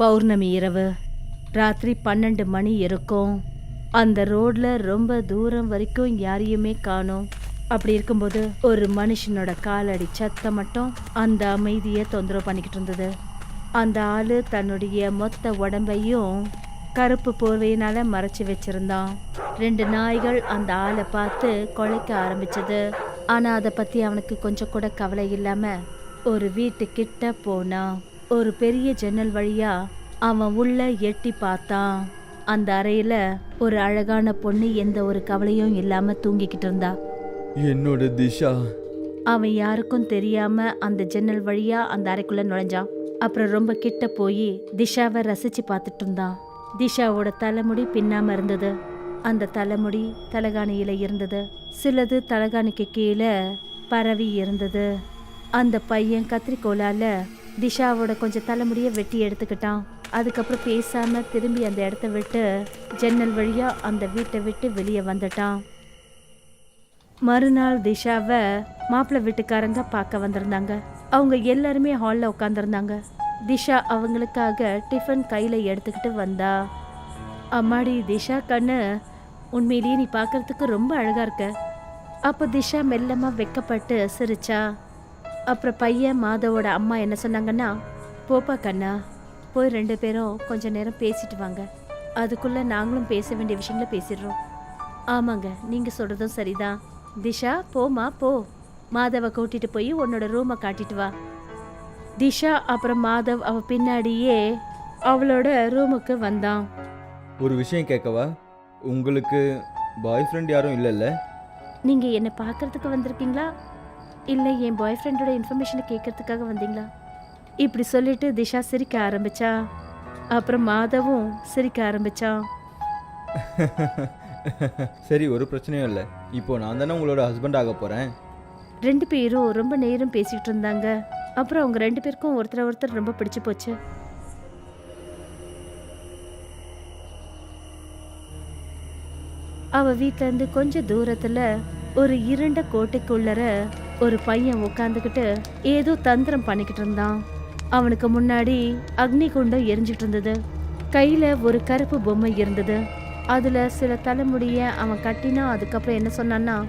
பௌர்ணமி இரவு. ராத்திரி பன்னெண்டு மணி இருக்கும். அந்த ரோட்ல ரொம்ப தூரம் வரைக்கும் யாரையுமே காணோம். அப்படி இருக்கும்போது ஒரு மனுஷனோட காலடி சத்தம் மட்டும் அந்த அமைதியை தொந்தரவு பண்ணிக்கிட்டு இருந்தது. அந்த ஆளு தன்னுடைய மொத்த உடம்பையும் கருப்பு போர்வையினால மறைச்சு வச்சிருந்தான். ரெண்டு நாய்கள் அந்த ஆளை பார்த்து கொலைக்க ஆரம்பிச்சது. ஆனா அதை பத்தி அவனுக்கு கொஞ்சம் கூட கவலை இல்லாம ஒரு வீட்டு கிட்ட போனான். ஒரு பெரிய ஜன்னல் வழியா அவன் உள்ள எட்டி பார்த்தான். அந்த அறையில ஒரு அழகான பொண்ணு எந்த ஒரு கவலையும் இல்லாம தூங்கிக்கிட்டு இருந்தா. என்னோட திஷா. அவன் யாருக்கும் தெரியாம அந்த ஜன்னல் வழியா அந்த அறைக்குள்ள நுழைஞ்சான். அப்புறம் ரொம்ப கிட்ட போய் திஷாவை ரசிச்சு பார்த்துட்டு இருந்தான். திஷாவோட தலைமுடி பின்னாம இருந்தது. அந்த தலைமுடி தலகாணியில இருந்தது. சிலது தலகாணிக்கு கீழே பரவி இருந்தது. அந்த பையன் கத்திரிக்கோலால திஷாவோட கொஞ்சம் தலைமுடியை வெட்டி எடுத்துக்கிட்டான். அதுக்கப்புறம் பேசாம திரும்பி அந்த இடத்த விட்டு ஜன்னல் வழியா அந்த வீட்டை விட்டு வெளியே வந்துட்டான். மறுநாள் திஷாவை மாப்பிள்ளை வீட்டுக்காரங்க பார்க்க வந்திருந்தாங்க. அவங்க எல்லாருமே ஹாலில் உட்காந்துருந்தாங்க திஷா அவங்களுக்காக டிஃபன் கையில் எடுத்துக்கிட்டு வந்தா. அம்மாடி திஷா கண்ணு உண்மையிலேயே நீ பார்க்கறதுக்கு ரொம்ப அழகாக இருக்க. அப்போ திஷா மெல்லமாக வெக்கப்பட்டு சிரிச்சா. அப்புறம் பையன் மாதவோட அம்மா என்ன சொன்னாங்கன்னா போப்பா கண்ணா போய் ரெண்டு பேரும் கொஞ்ச நேரம் பேசிட்டு வாங்க. அதுக்குள்ள நாங்களும் பேச வேண்டிய விஷயங்கள பேசிடுறோம். ஆமாங்க நீங்க சொல்றதும் சரிதான் திஷா போமா போ. மாதவ கூட்டிட்டு போய் உன்னோட ரூமை காட்டிட்டு வா. திஷா அப்புறம் மாதவ் அவ பின்னாடியே அவளோட ரூமுக்கு வந்தான். ஒரு விஷயம் கேட்கவா? உங்களுக்கு பாய் ஃப்ரெண்ட் யாரும் இல்லைல்ல? நீங்க என்ன பார்க்கறதுக்கு வந்திருக்கீங்களா? இல்ல என் பாய் ஃப்ரெண்டோட இன்ஃபர்மேஷனை கேட்கறதுக்காக வந்தீங்களா? இப்படி சொல்லிட்டு திஷா சிரிக்க ஆரம்பிச்சா அப்புறம் மாதவும் சிரிக்க ஆரம்பிச்சான் சரி ஒரு பிரச்சனையும் இல்லை. இப்போ நான் தானே உங்களோட ஹஸ்பண்ட் ஆக போகிறேன் ரெண்டு பேரும் ரொம்ப நேரம் பேசிட்டு இருந்தாங்க. அப்புறம் அவங்க ரெண்டு பேருக்கும் ஒருத்தர் ஒருத்தர் ரொம்ப பிடிச்சு போச்சு. அவ வீட்ல இருந்து கொஞ்சம் தூரத்துல ஒரு இருண்ட கோட்டைக்குள்ளர ஒரு பையன் உட்காந்துக்கிட்டு ஏதோ தந்திரம் பண்ணிக்கிட்டு இருந்தான். அவனுக்கு முன்னாடி அக்னி குண்டம் எரிஞ்சிட்டு இருந்தது. கையில ஒரு கருப்பு பொம்மை இருந்தது. அதுல சில தலைமுடிய அவன் கட்டினா அதுக்கப்புறம் என்ன சொன்னான்னா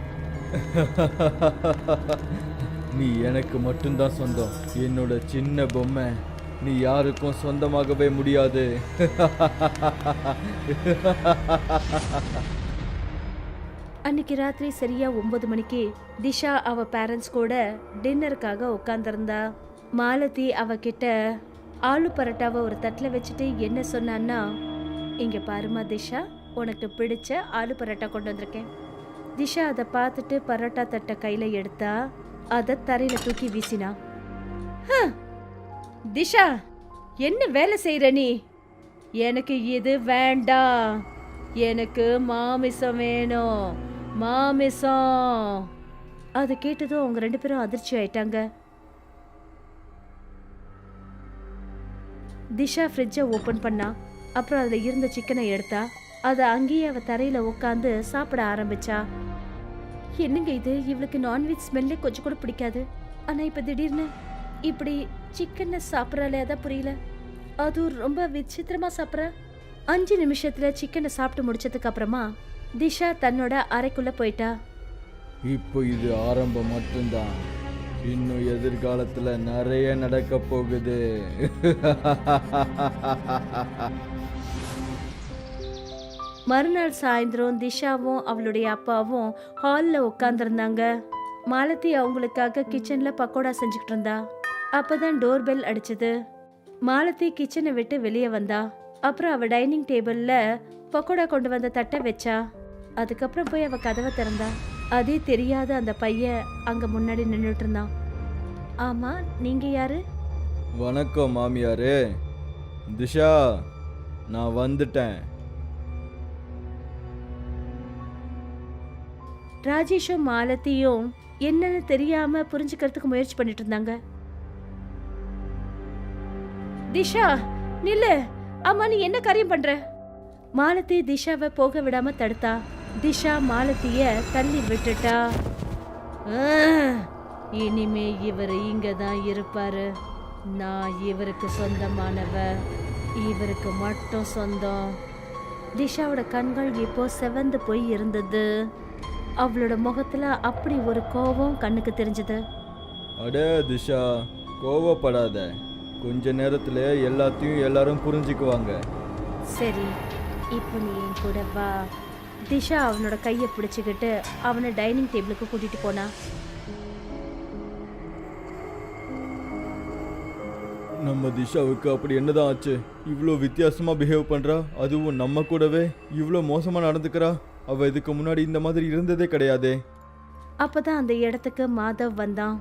நீ எனக்கு மட்டும்தான் சொந்தம். என்னோட சின்ன பொம்மை நீ யாருக்கும் சொந்தமாகவே முடியாது. அன்னைக்கு ராத்திரி சரியா ஒன்பது மணிக்கு திஷா அவ பேரண்ட்ஸ் கூட டின்னருக்காக உட்காந்துருந்தா மாலதி அவகிட்ட ஆலு பரோட்டாவை ஒரு தட்டில் வச்சுட்டு என்ன சொன்னான்னா இங்கே பாருமா திஷா உனக்கு பிடிச்ச ஆலு பரோட்டா கொண்டு வந்திருக்கேன். திஷா அதை பார்த்துட்டு பரோட்டா தட்டை கையில் எடுத்தா அதை தரையில் தூக்கி வீசினா. திஷா என்ன வேலை செய்கிற நீ? எனக்கு இது வேண்டாம். எனக்கு மாமிசம் வேணும். மாமிசம். அது கேட்டதும் அவங்க ரெண்டு பேரும் அதிர்ச்சி ஆயிட்டாங்க. திஷா ஃப்ரிட்ஜை ஓப்பன் பண்ணா அப்புறம் அதில் இருந்த சிக்கனை எடுத்தா அதை அங்கேயே அவள் தரையில் உட்காந்து சாப்பிட ஆரம்பிச்சா. என்னங்க இது? இவளுக்கு நான்வெஜ் ஸ்மெல்லே கொஞ்சம் கூட பிடிக்காது. ஆனால் இப்போ திடீர்னு இப்படி சிக்கனை சாப்பிட்றாலே அதான் புரியல. அதுவும் ரொம்ப விசித்திரமாக சாப்பிட்ற. அஞ்சு நிமிஷத்தில் சிக்கனை சாப்பிட்டு முடிச்சதுக்கு அப்புறமா திஷா தன்னோட அறைக்குள்ள போயிட்டா. இப்போ இது ஆரம்பம் மட்டும்தான். இன்னும் எதிர்காலத்தில் நிறைய நடக்க போகுது. மறுநாள் சாயந்தரம் திஷாவும் அவளுடைய அப்பாவும் ஹாலில் உட்காந்துருந்தாங்க மாலதி அவங்களுக்காக கிச்சன்ல பக்கோடா செஞ்சுக்கிட்டு இருந்தா. அப்பதான் டோர் பெல் அடிச்சது. மாலதி கிச்சனை விட்டு வெளியே வந்தா. அப்புறம் அவ டைனிங் டேபிள்ல பக்கோடா கொண்டு வந்த தட்டை வச்சா. அதுக்கப்புறம் போய் அவ கதவை திறந்தா. அதே தெரியாத அந்த பையன் அங்க முன்னாடி நின்றுட்டு இருந்தான். ஆமா நீங்க யாரு? வணக்கம் மாமியாரே. திஷா நான் வந்துட்டேன். ராஜேஷும் மாலத்தியும் என்னன்னு தெரியாம புரிஞ்சுக்கிறதுக்கு முயற்சி பண்ணிட்டு இருந்தாங்க. திஷா நில்லு. அம்மா நீ என்ன காரியம் பண்ற? மாலதி திஷாவை போக விடாம தடுத்தா. திஷா மாலத்திய தள்ளி விட்டுட்டா? "ஆ, இனிமே இவர் இங்க தான் இருப்பாரு. நான் இவருக்கு சொந்தமானவ. இவருக்கு மட்டும் சொந்தம். திஷாவோட கண்கள் இப்போ செவந்து போய் இருந்தது. அவளோட முகத்துல அப்படி ஒரு கோபம் கண்ணுக்கு தெரிஞ்சது. அட திஷா கோவப்படாத. கொஞ்ச நேரத்தில் எல்லாத்தையும் எல்லாரும் புரிஞ்சுக்குவாங்க. சரி இப்போ நீ என் கூட வா. திஷா அவனோட கையை பிடிச்சிக்கிட்டு அவனை டைனிங் டேபிளுக்கு கூட்டிட்டு போனா. நம்ம திஷாவுக்கு அப்படி என்னதான் ஆச்சு? இவ்வளோ வித்தியாசமாக பிஹேவ் பண்ணுறா அதுவும் நம்ம கூடவே? இவ்வளோ மோசமாக நடந்துக்கிறா? அவள் இதுக்கு முன்னாடி இந்த மாதிரி இருந்ததே கிடையாதே. அப்பதான் அந்த இடத்துக்கு மாதவ் வந்தான்.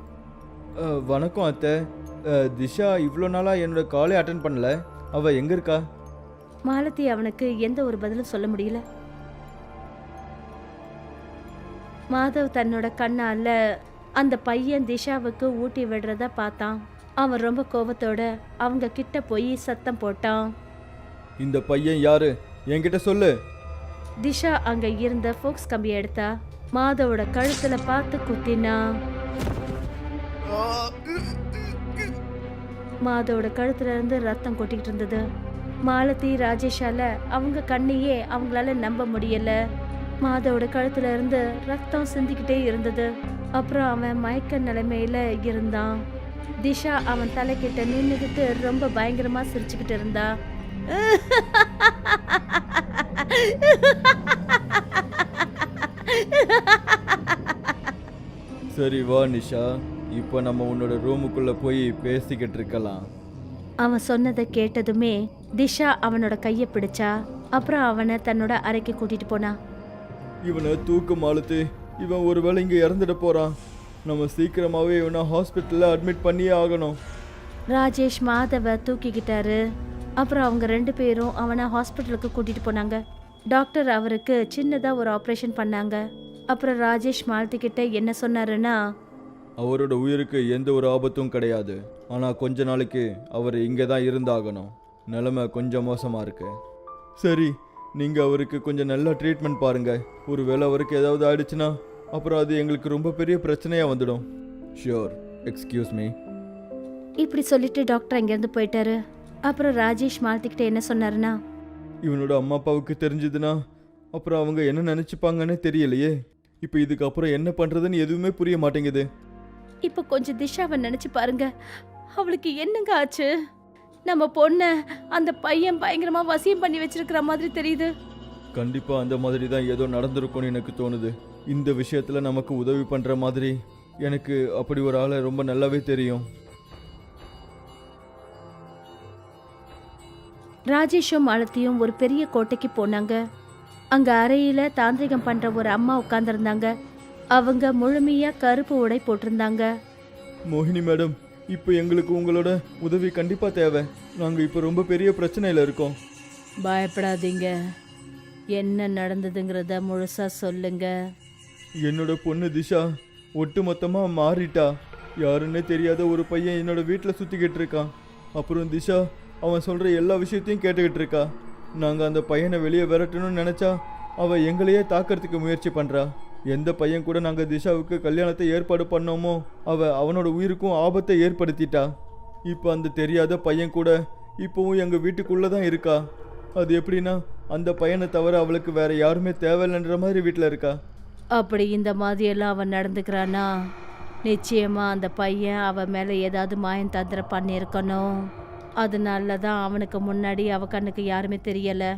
அஹ், வணக்கம் அத்தை. அஹ், திஷா இவ்வளோ நாளாக என்னோட காலே அட்டன் பண்ணல. அவள் எங்கே இருக்கா? மாலதி அவனுக்கு எந்த ஒரு பதிலும் சொல்ல முடியல. மாதவ் தன்னோட கண்ணால அந்த பையன் திஷாவுக்கு ஊட்டி விடுறத பார்த்தான். அவன் ரொம்ப கோபத்தோட அவங்க கிட்ட போய் சத்தம் போட்டான். இந்த பையன் யாரு? என்கிட்ட சொல்லு. திஷா அங்க இருந்த ஃபோக்ஸ் கம்பியை எடுத்தா மாதவோட கழுத்துல பார்த்து குத்தினா. மாதவோட கழுத்துல இருந்து ரத்தம் கொட்டிக்கிட்டு இருந்தது. மாலதி ராஜேஷால அவங்க கண்ணையே அவங்களால நம்ப முடியல. மாதவோட கழுத்துல இருந்து ரத்தம் சிந்திக்கிட்டே இருந்தது. அப்புறம் அவன் மயக்க நிலைமையில இருந்தான். திஷா அவன் தலைக்கிட்ட நின்னுக்கிட்டு ரொம்ப பயங்கரமா சிரிச்சுக்கிட்டு இருந்தா. சரி வா நிஷா. இப்போ நம்ம உன்னோட ரூமுக்குள்ளே போய் பேசிக்கிட்டு இருக்கலாம். அவன் சொன்னதை கேட்டதுமே திஷா அவனோட கையை பிடிச்சா. அப்புறம் அவனை தன்னோட அறைக்கு கூட்டிட்டு போனா. இவனை தூக்கம் ஆளுத்து இவன் ஒருவேளை இங்கே இறந்துட போகிறான் நம்ம சீக்கிரமாகவே இவனை ஹாஸ்பிட்டலில் அட்மிட் பண்ணியே ஆகணும். ராஜேஷ் மாதவ தூக்கிக்கிட்டாரு. அப்புறம் அவங்க ரெண்டு பேரும் அவனை ஹாஸ்பிட்டலுக்கு கூட்டிட்டு போனாங்க. டாக்டர் அவருக்கு சின்னதா ஒரு ஆப்ரேஷன் பண்ணாங்க. அப்புறம் ராஜேஷ் மாலதி கிட்ட என்ன சொன்னாருன்னா அவரோட உயிருக்கு எந்த ஒரு ஆபத்தும் கிடையாது. ஆனால் கொஞ்ச நாளைக்கு அவர் இங்கே தான் இருந்தாகணும். நிலைமை கொஞ்சம் மோசமாக இருக்கு. சரி நீங்கள் அவருக்கு கொஞ்சம் நல்லா ட்ரீட்மெண்ட் பாருங்க. ஒருவேளை அவருக்கு ஏதாவது ஆயிடுச்சுன்னா அப்புறம் அது எங்களுக்கு ரொம்ப பெரிய பிரச்சனையாக வந்துடும். ஷியோர் எக்ஸ்கியூஸ் மீ இப்படி சொல்லிட்டு டாக்டர் அங்கேருந்து போயிட்டாரு. அப்புறம் ராஜேஷ் மாலதி கிட்ட என்ன சொன்னாருன்னா? இவனோட அம்மா அப்பாவுக்கு தெரிஞ்சதுன்னா அப்புறம் அவங்க என்ன நினச்சிப்பாங்கன்னே தெரியலையே. இப்போ இதுக்கப்புறம் என்ன பண்ணுறதுன்னு எதுவுமே புரிய மாட்டேங்குது. இப்போ கொஞ்சம் திஷாவை நினைச்சு பாருங்க. அவளுக்கு என்னங்க ஆச்சு? நம்ம பொண்ண அந்த பையன் பயங்கரமா வசியம் பண்ணி வச்சிருக்கிற மாதிரி தெரியுது. கண்டிப்பாக அந்த மாதிரி தான் ஏதோ நடந்திருக்கும்னு எனக்கு தோணுது. இந்த விஷயத்தில் நமக்கு உதவி பண்ணுற மாதிரி எனக்கு அப்படி ஒரு ஆளை ரொம்ப நல்லாவே தெரியும். ராஜேஷும் மாலத்தியும் ஒரு பெரிய கோட்டைக்கு போனாங்க. அங்க அறையில தாந்திரிகம் பண்ற ஒரு அம்மா உட்கார்ந்திருந்தாங்க. அவங்க முழுமையா கருப்பு உடை போட்டிருந்தாங்க. மோகினி மேடம் இப்போ எங்களுக்கு உங்களோட உதவி கண்டிப்பாக தேவை. நாங்கள் இப்போ ரொம்ப பெரிய பிரச்சனையில் இருக்கோம். பயப்படாதீங்க. என்ன நடந்ததுங்கிறத முழுசா சொல்லுங்க. என்னோட பொண்ணு திஷா ஒட்டு மொத்தமாக மாறிட்டா. யாருன்னே தெரியாத ஒரு பையன் என்னோட வீட்டில் சுற்றிக்கிட்டு இருக்கான். அப்புறம் திஷா அவன் சொல்கிற எல்லா விஷயத்தையும் கேட்டுக்கிட்டு இருக்கா. நாங்கள் அந்த பையனை வெளியே விரட்டணும்னு நினச்சா அவள் எங்களையே தாக்கிறதுக்கு முயற்சி பண்ணுறா எந்த பையன் கூட நாங்கள் திஷாவுக்கு கல்யாணத்தை ஏற்பாடு பண்ணோமோ அவள் அவனோட உயிருக்கும் ஆபத்தை ஏற்படுத்திட்டா. இப்போ அந்த தெரியாத பையன் கூட இப்போவும் எங்கள் வீட்டுக்குள்ளே தான் இருக்கா? அது எப்படின்னா அந்த பையனை தவிர அவளுக்கு வேற யாருமே தேவையில்லைன்ற மாதிரி வீட்டில் இருக்கா? அப்படி இந்த மாதிரியெல்லாம் அவன் நடந்துக்கிறானா? நிச்சயமா அந்த பையன் அவன் மேலே ஏதாவது மாயம் தந்திரம் பண்ணியிருக்கணும். அதனால தான் அவனுக்கு முன்னாடி அவ கண்ணுக்கு யாருமே தெரியலை.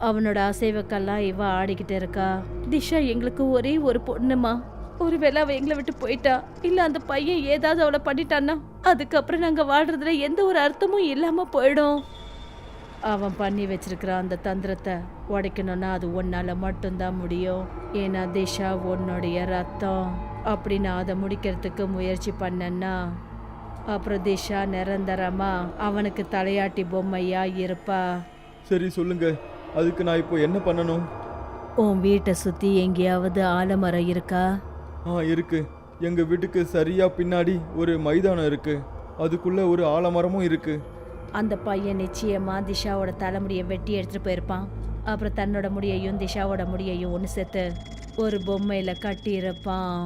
அவனோட அசைவக்கெல்லாம் இவ ஆடிக்கிட்டு இருக்கா. திஷா எங்களுக்கு ஒரே ஒரு பொண்ணுமா? ஒருவேளை அவ எங்களை விட்டு போயிட்டா? இல்ல அந்த பையன் ஏதாவது அவளை பண்ணிட்டான்னா? அதுக்கப்புறம் நாங்க வாழ்றதுல எந்த ஒரு அர்த்தமும் இல்லாம போயிடும். அவன் பண்ணி வச்சிருக்கிற அந்த தந்திரத்தை உடைக்கணும்னா அது உன்னால மட்டும்தான் முடியும். ஏன்னா திஷா உன்னுடைய ரத்தம். அப்படி நான் அதை முடிக்கிறதுக்கு முயற்சி பண்ணேன்னா அப்புறம் திஷா நிரந்தரமா அவனுக்கு தலையாட்டி பொம்மையா இருப்பா. சரி சொல்லுங்க. அதுக்கு நான் இப்போ என்ன பண்ணணும்? உன் வீட்டை சுத்தி எங்கேயாவது ஆலமரம் இருக்கா? ஆ இருக்கு. எங்க வீட்டுக்கு சரியா பின்னாடி ஒரு மைதானம் இருக்கு. அதுக்குள்ள ஒரு ஆலமரமும் இருக்கு. அந்த பையன் நிச்சயமா திஷாவோட தலைமுடியை வெட்டி எடுத்துட்டு போயிருப்பான். அப்புறம் தன்னோட முடியையும் திஷாவோட முடியையும் ஒன்று சேர்த்து ஒரு பொம்மையில கட்டி இருப்பான்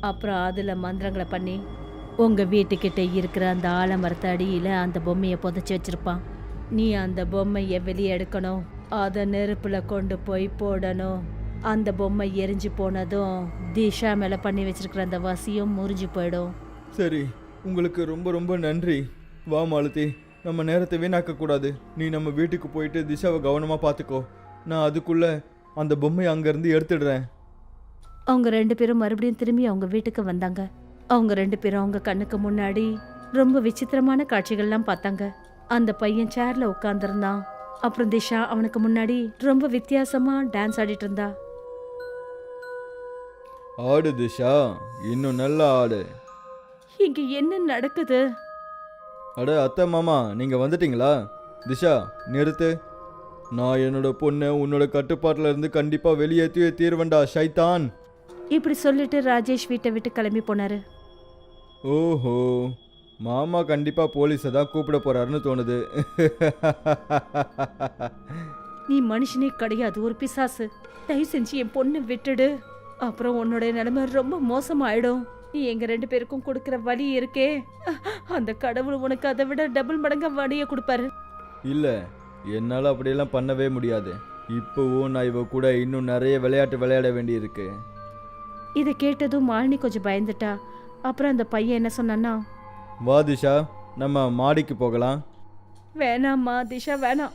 அப்புறம் அதுல மந்திரங்களை பண்ணி உங்க வீட்டுக்கிட்ட இருக்கிற அந்த ஆலமரத்து அடியில அந்த பொம்மையை புதைச்சி வச்சிருப்பான். நீ அந்த பொம்மையை வெளியே எடுக்கணும். அதை நெருப்புல கொண்டு போய் போடணும். அந்த பொம்மை எரிஞ்சு போனதும் திஷா மேல பண்ணி வச்சிருக்கிற அந்த வசியும் முறிஞ்சு போயிடும். சரி உங்களுக்கு ரொம்ப ரொம்ப நன்றி. வா மாலதி நம்ம நேரத்தை வீணாக்க கூடாது. நீ நம்ம வீட்டுக்கு போயிட்டு திஷாவை கவனமா பார்த்துக்கோ. நான் அதுக்குள்ள அந்த பொம்மையை அங்கேருந்து எடுத்துடுறேன். அவங்க ரெண்டு பேரும் மறுபடியும் திரும்பி அவங்க வீட்டுக்கு வந்தாங்க. அவங்க ரெண்டு பேரும் அவங்க கண்ணுக்கு முன்னாடி ரொம்ப விசித்திரமான காட்சிகள்லாம் பார்த்தாங்க. அந்த பையன் சேர்ல உட்காந்துருந்தான் அப்புறம் திஷா அவனுக்கு முன்னாடி ரொம்ப வித்தியாசமா டான்ஸ் ஆடிட்டு இருந்தா. ஆடு திஷா இன்னும் நல்லா ஆடு. இங்க என்ன நடக்குது? அட அத்தை மாமா நீங்கள் வந்துட்டீங்களா? திஷா நிறுத்து. நான் என்னோட பொண்ணை உன்னோட கட்டுப்பாட்டில் இருந்து கண்டிப்பாக வெளியேற்றியே தீர்வண்டா ஷைத்தான். இப்படி சொல்லிட்டு ராஜேஷ் வீட்டை விட்டு கிளம்பி போனாரு. ஓஹோ. மாமா கண்டிப்பாக போலீஸை தான் கூப்பிட போறாருன்னு தோணுது. நீ மனுஷனே கிடையாது ஒரு பிசாசு. தயவு செஞ்சு என் பொண்ணை விட்டுடு. அப்புறம் உன்னோட நிலைமை ரொம்ப மோசமாயிடும். நீ எங்க ரெண்டு பேருக்கும் கொடுக்கிற வலி இருக்கே. அந்த கடவுள் உனக்கு அதை விட டபுள் மடங்கா வலியை கொடுப்பாரு. இல்லை என்னால் அப்படியெல்லாம் பண்ணவே முடியாது. இப்போவும் நான் இவ கூட இன்னும் நிறைய விளையாட்டு விளையாட வேண்டியிருக்கு. இதை கேட்டதும் மாலினி கொஞ்சம் பயந்துட்டா. அப்புறம் அந்த பையன் என்ன சொன்னான்னா வா திஷா. நம்ம மாடிக்கு போகலாம். வேணாம்மா திஷா வேணாம்.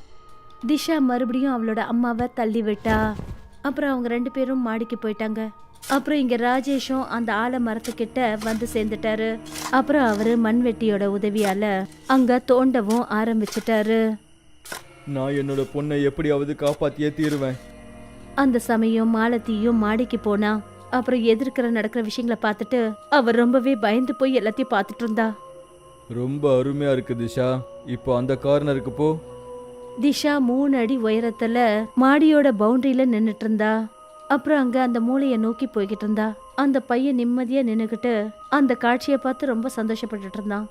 திஷா மறுபடியும் அவளோட அம்மாவை தள்ளி விட்டா. அப்புறம் அவங்க ரெண்டு பேரும் மாடிக்கு போயிட்டாங்க. அப்புறம் இங்க ராஜேஷும் அந்த ஆல மரத்துக்கிட்ட வந்து சேர்ந்துட்டாரு. அப்புறம் அவரு மண்வெட்டியோட உதவியால அங்க தோண்டவும் ஆரம்பிச்சிட்டாரு. நான் என்னோட பொண்ணை எப்படியாவது காப்பாற்றியே தீருவேன். அந்த சமயம் மாலத்தியும் மாடிக்கு போனா அப்புறம் எதிர்க்கிற நடக்கிற விஷயங்களை பார்த்துட்டு அவர் ரொம்பவே பயந்து போய் எல்லாத்தையும் பார்த்துட்டு இருந்தா. ரொம்ப அருமையா இருக்கு திஷா. இப்போ அந்த கார்னருக்கு போ. திஷா மூணு அடி உயரத்துல மாடியோட பவுண்டரியில நின்னுட்டு இருந்தா அப்புறம் அங்க அந்த மூளைய நோக்கி போய்கிட்டு இருந்தா அந்த பையன் நிம்மதியா நின்னுக்கிட்டு அந்த காட்சியை பார்த்து ரொம்ப சந்தோஷப்பட்டுட்டு இருந்தான்.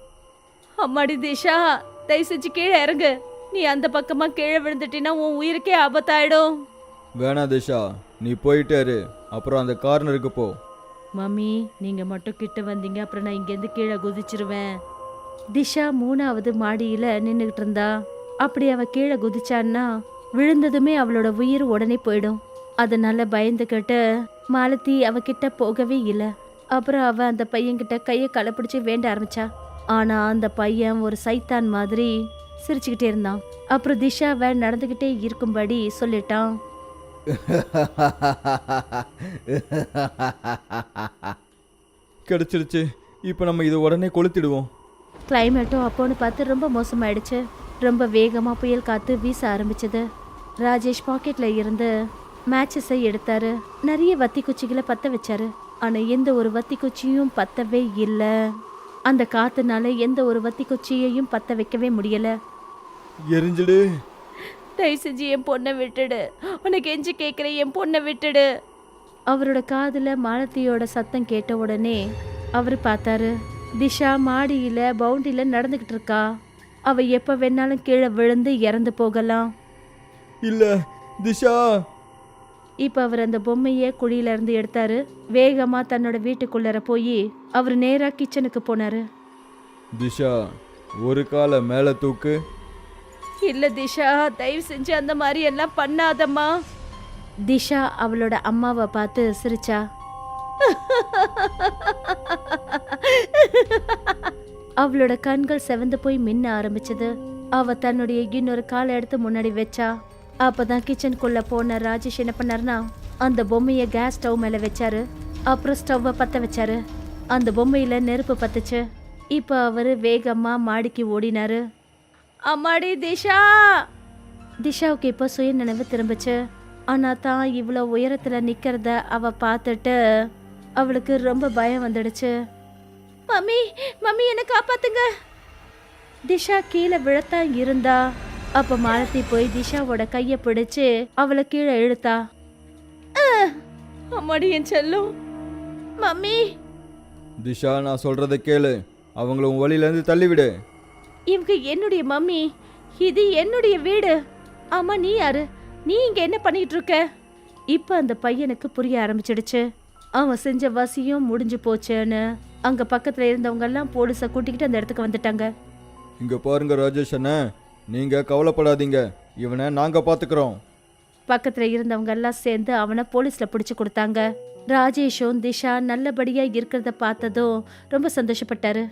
அம்மாடி திஷா தயவு செஞ்சு கீழே இறங்கு. நீ அந்த பக்கமா கீழே விழுந்துட்டினா உன் உயிருக்கே ஆபத்தாயிடும். வேணா திஷா. நீ போயிட்டே இரு. அப்புறம் அந்த கார்னருக்கு போ. மம்மி நீங்க மட்டும் கிட்ட வந்தீங்க. அப்புறம் நான் இங்கேருந்து கீழே குதிச்சிருவேன். திஷா மூணாவது மாடியில் நின்றுக்கிட்டு இருந்தா. அப்படி அவள் கீழே குதிச்சான்னா விழுந்ததுமே அவளோட உயிர் உடனே போயிடும். அதனால பயந்துக்கிட்டு மாலதி அவகிட்ட போகவே இல்லை. அப்புறம் அவள் அந்த பையன்கிட்ட கையை களைப்பிடிச்சு வேண்ட ஆரம்பிச்சா. ஆனால் அந்த பையன் ஒரு சைத்தான் மாதிரி சிரிச்சுக்கிட்டே இருந்தான். அப்புறம் திஷாவை நடந்துக்கிட்டே இருக்கும்படி சொல்லிட்டான். கிடைச்சிருச்சு. இப்போ நம்ம இதை உடனே கொளுத்திடுவோம். கிளைமேட்டும் அப்போன்னு பார்த்து ரொம்ப மோசமாயிடுச்சு. ரொம்ப வேகமாக புயல் காற்று வீச ஆரம்பிச்சது. ராஜேஷ் பாக்கெட்ல இருந்து மேட்சஸை எடுத்தாரு. நிறைய வத்தி குச்சிகளை பற்ற வச்சாரு. ஆனால் எந்த ஒரு வத்தி குச்சியும் பத்தவே இல்லை. அந்த காத்துனால எந்த ஒரு வத்தி குச்சியையும் பற்ற வைக்கவே முடியல. எரிஞ்சிடு. தயவு செஞ்சு என் பொண்ணை விட்டுடு. உனக்கு எஞ்சி கேட்குறேன் என் பொண்ணை விட்டுடு. அவரோட காதில் மாலத்தியோட சத்தம் கேட்ட உடனே அவர் பார்த்தாரு. திஷா மாடியில் பவுண்டரியில் நடந்துக்கிட்டு இருக்கா? அவ எப்போ வேணாலும் கீழே விழுந்து இறந்து போகலாம். இல்லை திஷா. இப்போ அவர் அந்த பொம்மையை குழியில இருந்து எடுத்தாரு. வேகமா தன்னோட வீட்டுக்குள்ளர போய் அவர் நேரா கிச்சனுக்கு போனாரு. திஷா ஒரு காலை மேலே தூக்கு. இல்ல திஷா தயவு செஞ்சு அந்த மாதிரி எல்லாம் பண்ணாதம்மா. திஷா அவளோட அம்மாவை பார்த்து சிரிச்சா. அவளோட கண்கள் செவந்து போய் மின்ன ஆரம்பிச்சது. அவ தன்னுடைய இன்னொரு காலை எடுத்து முன்னாடி வச்சா. அப்பதான் கிச்சனுக்குள்ள போன ராஜேஷ் என்ன பண்ணாருன்னா அந்த பொம்மையை கேஸ் ஸ்டவ் மேல வச்சாரு. அப்புறம் ஸ்டவ்வை பத்த வச்சாரு. அந்த பொம்மையில நெருப்பு பத்துச்சு. இப்போ அவரு வேகமா மாடிக்கு ஓடினாரு. அம்மாடி திஷா! திஷாவுக்கு இப்போ சுய நினைவு திரும்பிச்சு. ஆனா தான் இவ்வளோ உயரத்துல நிக்கிறத அவ பார்த்துட்டு அவளுக்கு ரொம்ப பயம் வந்துடுச்சு. மம்மி மம்மி என்ன காப்பாத்துங்க. திஷா கீழே விழத்தான் இருந்தா அப்ப மாலத்தி போய் திஷாவோட கைய பிடிச்சு அவளை கீழே இழுத்தா. அம்மாடி என் செல்லும். மம்மி. திஷா நான் சொல்கிறத கேளு. அவங்கள உன் வழியிலேருந்து தள்ளிவிடு. இவங்க என்னுடைய மம்மி. இது என்னுடைய வீடு. ஆமா நீ யாரு? நீ இங்க என்ன பண்ணிட்டு இருக்க? இப்ப அந்த பையனுக்கு புரிய ஆரம்பிச்சிடுச்சு. அவன் செஞ்ச வசியும் முடிஞ்சு போச்சேன்னு அங்க பக்கத்துல இருந்தவங்க எல்லாம் போலீஸை கூட்டிக்கிட்டு அந்த இடத்துக்கு வந்துட்டாங்க. இங்கே பாருங்க ராஜேஷ் அண்ணன் நீங்கள் கவலைப்படாதீங்க. இவனை நாங்கள் பார்த்துக்குறோம் பக்கத்துல இருந்தவங்க எல்லாம் சேர்ந்து அவனை போலீஸ்ல பிடிச்சு கொடுத்தாங்க. ராஜேஷும் திஷா நல்லபடியா இருக்கிறத பார்த்ததும் ரொம்ப சந்தோஷப்பட்டாரு.